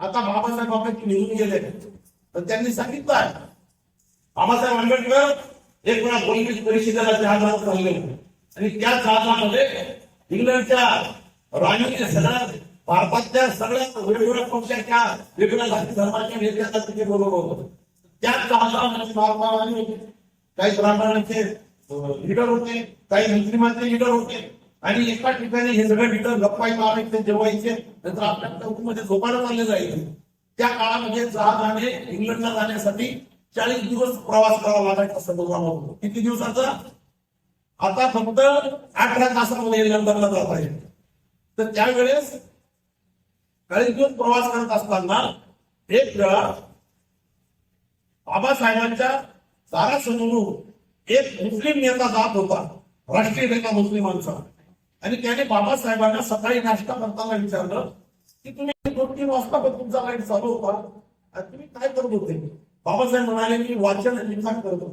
आता बाबासाहेब आंबेडकर निघून गेले. तर त्यांनी सांगितलं आहे. बाबासाहेब आंबेडकर एक वेळा गोलमेज परिषदेला जहाजात चालले होते आणि त्या जहाजामध्ये इंग्लंडच्या राणीच्या सगळ्या भारतातल्या सगळ्या वेगवेगळ्या पक्षाच्या वेगवेगळ्या जाती धर्माच्या नेत्यांना तिथे बोलवलं होतं. त्याच जहाजामध्ये होते काही ब्राह्मणांचे लिडर होते काही मुस्लिमांचे लिडर होते. आणि एका ठिकाणी हे सगळं लिडर गप्पाई मारायचे जेवायचे नंतर आपल्या चौकीमध्ये झोपायला चालले जायचे. त्या काळामध्ये जहाजाने इंग्लंडला जाण्यासाठी चाळीस दिवस प्रवास करावा लागायचा होतो. किती दिवसाचा? आता फक्त अठरा तासामध्ये लंडनला जात आहे तर त्यावेळेस चाळीस दिवस प्रवास करत असताना एक वेळा बाबासाहेबांच्या दारासमोरून एक मुस्लिम नेता जात होता राष्ट्रीय नेता मुस्लिमांचा आणि त्याने बाबासाहेबांना सकाळी नाश्ता करताना विचारलं की तुम्ही दोन तीन वाजता पण तुमचा लाइट चालू होता. आणि तुम्ही काय करत होते? बाबासाहेब म्हणाले मी वाचन आणि लिखाण करतो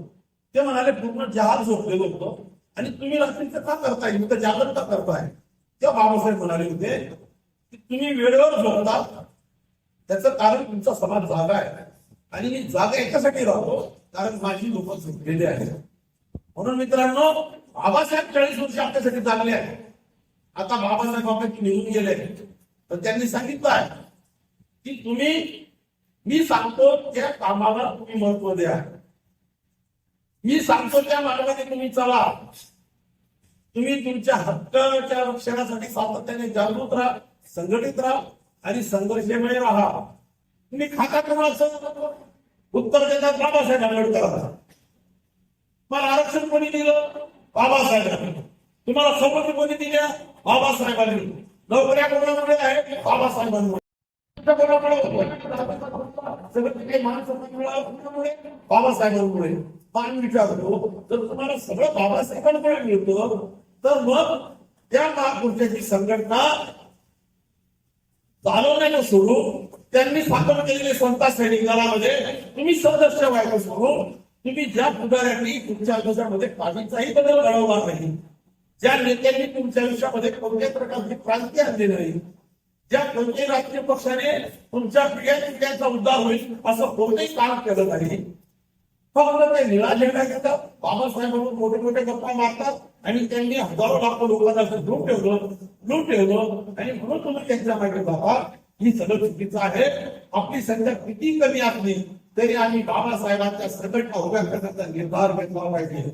ते म्हणाले पूर्ण जहाज झोपलेलं होतं आणि तुम्ही रात्रीचं का करताय? मी तर जागरण का करताय. तेव्हा बाबासाहेब म्हणाले होते की तुम्ही वेळेवर झोपता. त्याचं कारण तुमचा समाज जागा आहे. आणि मी जागा याच्यासाठी राहतो कारण माझी लोक झोपलेली आहेत. म्हणून मित्रांनो बाबासाहेब चाळीस वर्ष आपल्यासाठी चांगले आहे आता बाबासाहेब बाबा निघून गेले. तर त्यांनी सांगितलं आहे की तुम्ही मी सांगतो त्या कामाला तुम्ही महत्त्व द्या. मी सांगतो त्या मार्गाने तुम्ही चला. तुम्ही तुमच्या हक्काच्या रक्षणासाठी सातत्याने जागृत राहा संघटित राहा आणि संघर्षमय राहा. तुम्ही खाता कोणाचं? उत्तर देतात बाबासाहेब आंबेडकर. मला आरक्षण कोणी दिलं? बाबासाहेबांनी तुम्हाला सवलती कोणी दिल्या बाबासाहेबांनी. नोकऱ्या कोणामुळे आहेत? बाबासाहेबांमुळे. बाबासाहेबांमुळे. पाणी विचारतो तर तुम्हाला सगळं बाबासाहेबांकडे मिळतो तर मग त्या महापुरुषाची संघटना चालवण्याचं सोडून त्यांनी स्थापन केलेले संस्था सैनिक दलामध्ये तुम्ही सदस्य व्हायचं सोडून तुम्ही ज्या पुढाऱ्यांनी तुमच्या आयुष्यामध्ये काहीचाही बदल घडवणार नाही. ज्या नेत्यांनी तुमच्या आयुष्यामध्ये कोणत्याही प्रकारची क्रांती आणली नाही ज्या कोणत्याही राजकीय पक्षाने तुमच्या पिढ्या पिढ्यांचा उद्धार होईल असं कोणतेही काम केलं नाही फक्त ते निळा झेंडा घेतात बाबासाहेबांवर मोठे मोठे गप्पा मारतात आणि त्यांनी हजारो लाखो लोकांना असं लूट ठेवलं लूट ठेवलं. आणि म्हणून तुम्ही त्यांच्या मागे जाता. ही सगळं चुकीचं आहे. आपली संख्या किती कमी असली तरी आम्ही बाबासाहेबांच्या संघटना उभ्या करण्याचा निर्धार घेतला पाहिजे.